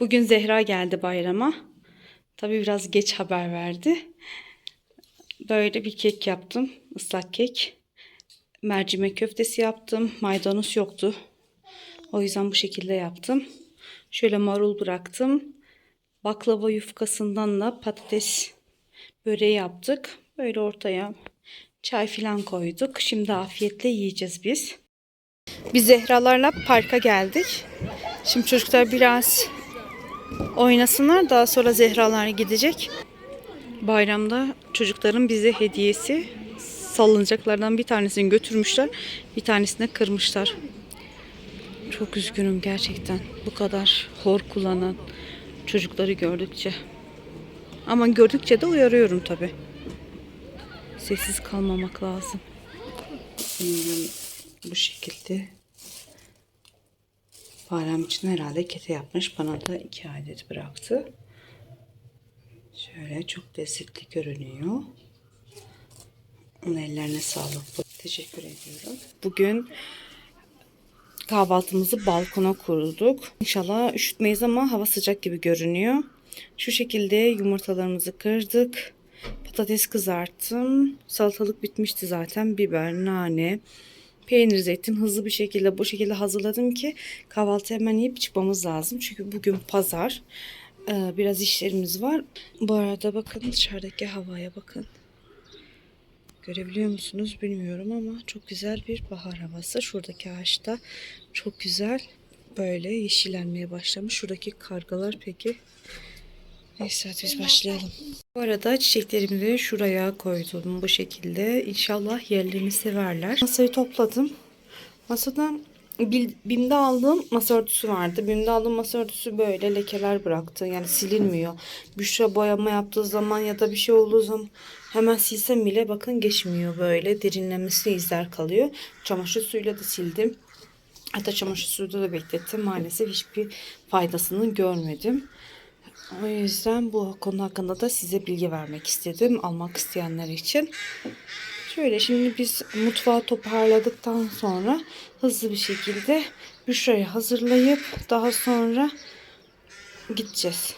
Bugün Zehra geldi bayrama. Tabii biraz geç haber verdi. Böyle bir kek yaptım. ıslak kek. Mercimek köftesi yaptım. Maydanoz yoktu. O yüzden bu şekilde yaptım. Şöyle marul bıraktım. Baklava yufkasından da patates böreği yaptık. Böyle ortaya çay filan koyduk. Şimdi afiyetle yiyeceğiz biz. Biz Zehra'larla parka geldik. Şimdi çocuklar biraz oynasınlar. Daha sonra Zehra'lar gidecek. Bayramda çocukların bize hediyesi salıncaklardan bir tanesini götürmüşler. Bir tanesini kırmışlar. Çok üzgünüm gerçekten. Bu kadar hor kullanan çocukları gördükçe. Ama gördükçe de uyarıyorum tabi. Sessiz kalmamak lazım. Bu şekilde Bayram için herhalde kete yapmış. Bana da iki adet bıraktı. Şöyle çok lezzetli görünüyor. Onun ellerine sağlık. Teşekkür ediyorum. Bugün kahvaltımızı balkona kurduk. İnşallah üşütmeyiz ama hava sıcak gibi görünüyor. Şu şekilde yumurtalarımızı kırdık. Patates kızarttım. Salatalık bitmişti zaten. Biber, nane, peynir, zeytin hızlı bir şekilde bu şekilde hazırladım ki kahvaltı hemen yiyip çıkmamız lazım. Çünkü bugün pazar. Ee, biraz işlerimiz var. Bu arada bakın dışarıdaki havaya bakın. Görebiliyor musunuz bilmiyorum ama çok güzel bir bahar havası. Şuradaki ağaçta çok güzel böyle yeşillenmeye başlamış. Şuradaki kargalar peki. Neyse biz başlayalım. Bu arada çiçeklerimi de şuraya koydum bu şekilde. İnşallah yerlerini severler. Masayı topladım. Masadan BİM'de aldığım masa örtüsü vardı. BİM'de aldığım masa örtüsü böyle lekeler bıraktı. Yani silinmiyor. Büşra boyama yaptığı zaman ya da bir şey olduğu zaman hemen silsem bile bakın geçmiyor böyle. Derinlemesi izler kalıyor. Çamaşır suyuyla da sildim. Hatta çamaşır suyunda da beklettim. Maalesef hiçbir faydasını görmedim. O yüzden bu konu hakkında da size bilgi vermek istedim. Almak isteyenler için. Şöyle şimdi biz mutfağı toparladıktan sonra hızlı bir şekilde Büşra'yı hazırlayıp daha sonra gideceğiz.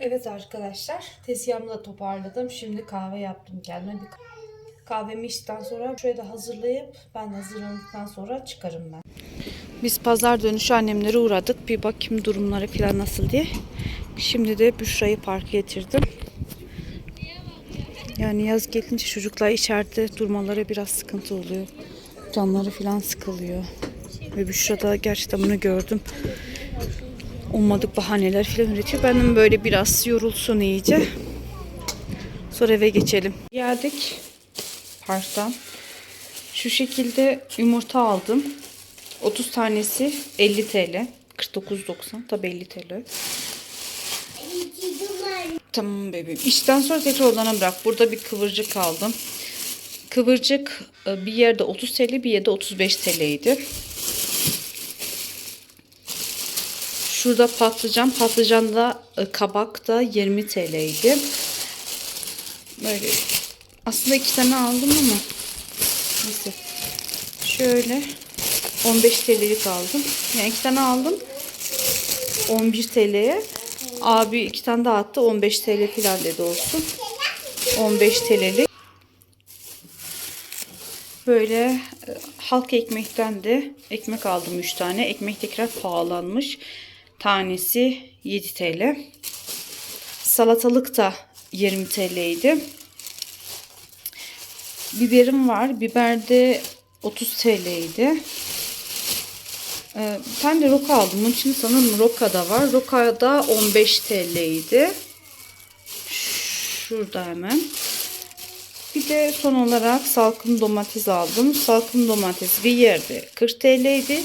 Evet arkadaşlar tezgahımı da toparladım. Şimdi kahve yaptım kendime. Bir kahvemi içtikten sonra şöyle de hazırlayıp ben hazırlandıktan sonra çıkarım ben. Biz pazar dönüşü annemlere uğradık. Bir bakayım durumları falan nasıl diye. Şimdi de Büşra'yı park getirdim. Yani yaz gelince çocuklar içeride durmaları biraz sıkıntı oluyor. Canları falan sıkılıyor. Ve Büşra'da gerçekten bunu gördüm. Olmadık bahaneler falan üretiyor. Benim böyle biraz yorulsun iyice. Sonra eve geçelim. Geldik parktan. Şu şekilde yumurta aldım. 30 tanesi 50 TL. 49.90 tabi 50 TL. Tamam bebeğim. İşten sonra tekrar odana bırak. Burada bir kıvırcık aldım. Kıvırcık e, bir yerde 30 TL bir yerde 35 TL'ydi. Şurada patlıcan. Patlıcan da e, kabak da 20 TL'ydi. Böyle aslında iki tane aldım ama neyse. Şöyle 15 TL'lik aldım. Yani iki tane aldım. 11 TL'ye. Abi iki tane daha attı. 15 TL falan dedi olsun. 15 TL'lik. Böyle e, halk ekmekten de ekmek aldım 3 tane. Ekmek tekrar pahalanmış. Tanesi 7 TL. Salatalık da 20 TL'ydi. Biberim var. Biber de 30 TL'ydi. Ee, bir tane de roka aldım. Bunun için sanırım roka da var. Roka da 15 TL'ydi. Şurada hemen. Bir de son olarak salkım domates aldım. Salkım domates bir yerde 40 TL'ydi.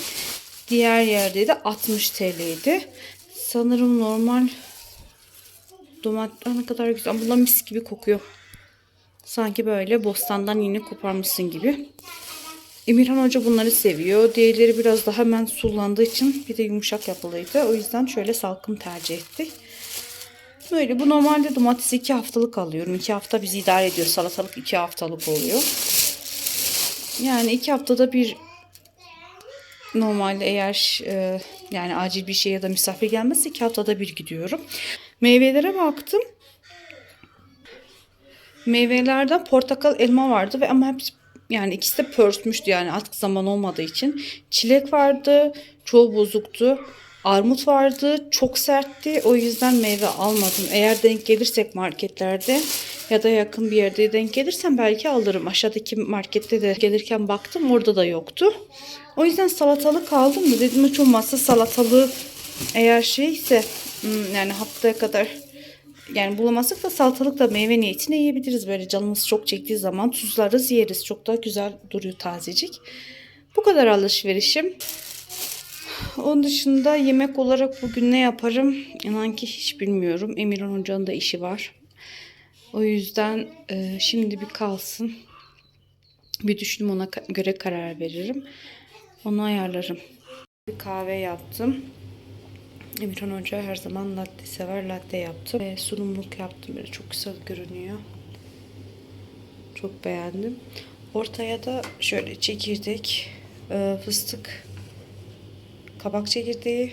Diğer yerde de 60 TL'ydi. Sanırım normal domates ne kadar güzel. Bunlar mis gibi kokuyor. Sanki böyle bostandan yeni koparmışsın gibi. Emirhan Hoca bunları seviyor. Diğerleri biraz daha hemen sulandığı için bir de yumuşak yapılıydı. O yüzden şöyle salkım tercih ettik. Böyle bu normalde domatesi 2 haftalık alıyorum. 2 hafta bizi idare ediyor. Salatalık 2 haftalık oluyor. Yani 2 haftada bir normalde eğer e, yani acil bir şey ya da misafir gelmezse 2 haftada bir gidiyorum. Meyvelere baktım. Meyvelerden portakal elma vardı ve ama hepsi yani ikisi de pörsmüştü yani artık zaman olmadığı için. Çilek vardı, çoğu bozuktu. Armut vardı, çok sertti. O yüzden meyve almadım. Eğer denk gelirsek marketlerde ya da yakın bir yerde denk gelirsem belki alırım. Aşağıdaki markette de gelirken baktım orada da yoktu. O yüzden salatalık aldım da dedim hiç olmazsa salatalığı eğer şeyse hmm, yani haftaya kadar yani bulamazsak da salatalık da meyve niyetine yiyebiliriz. Böyle canımız çok çektiği zaman tuzlarız yeriz. Çok da güzel duruyor tazecik. Bu kadar alışverişim. Onun dışında yemek olarak bugün ne yaparım? İnan ki hiç bilmiyorum. Emirhan Hoca'nın da işi var. O yüzden e, şimdi bir kalsın. Bir düşünüm ona göre karar veririm. Onu ayarlarım. Bir kahve yaptım. Emirhan Hoca her zaman latte sever. Latte yaptım. Ve sunumluk yaptım. Böyle çok güzel görünüyor. Çok beğendim. Ortaya da şöyle çekirdek, e, fıstık, kabak çekirdeği,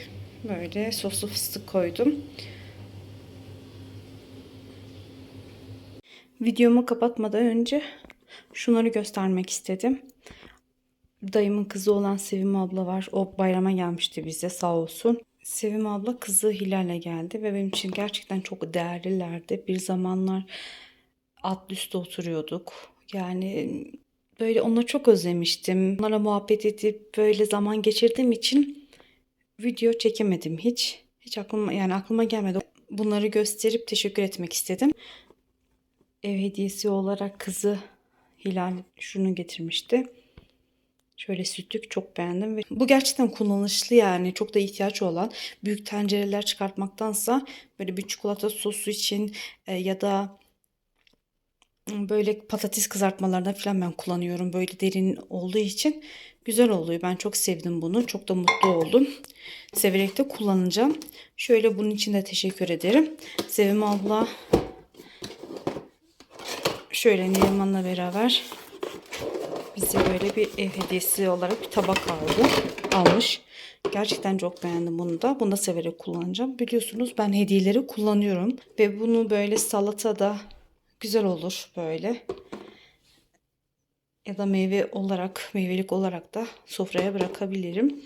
böyle soslu fıstık koydum. Videomu kapatmadan önce şunları göstermek istedim. Dayımın kızı olan Sevim abla var. O bayrama gelmişti bize sağ olsun. Sevim abla kızı Hilal'e geldi ve benim için gerçekten çok değerlilerdi. Bir zamanlar at üstte oturuyorduk. Yani böyle onları çok özlemiştim. Onlara muhabbet edip böyle zaman geçirdiğim için video çekemedim hiç. Hiç aklıma yani aklıma gelmedi. Bunları gösterip teşekkür etmek istedim. Ev hediyesi olarak kızı Hilal şunu getirmişti. Şöyle sütlük çok beğendim ve bu gerçekten kullanışlı yani çok da ihtiyaç olan büyük tencereler çıkartmaktansa böyle bir çikolata sosu için e, ya da böyle patates kızartmalarında falan ben kullanıyorum. Böyle derin olduğu için güzel oluyor. Ben çok sevdim bunu. Çok da mutlu oldum. Severek de kullanacağım. Şöyle bunun için de teşekkür ederim. Sevim abla şöyle Neriman'la beraber bize böyle bir ev hediyesi olarak bir tabak aldı. Almış. Gerçekten çok beğendim bunu da. Bunu da severek kullanacağım. Biliyorsunuz ben hediyeleri kullanıyorum. Ve bunu böyle salatada güzel olur böyle. Ya da meyve olarak, meyvelik olarak da sofraya bırakabilirim.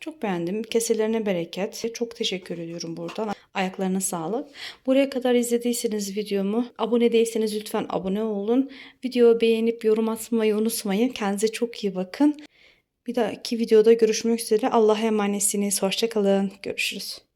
Çok beğendim. Keselerine bereket. Çok teşekkür ediyorum buradan. Ayaklarına sağlık. Buraya kadar izlediyseniz videomu, abone değilseniz lütfen abone olun. Videoyu beğenip yorum atmayı unutmayın. Kendinize çok iyi bakın. Bir dahaki videoda görüşmek üzere. Allah'a emanetsiniz. Hoşçakalın. Görüşürüz.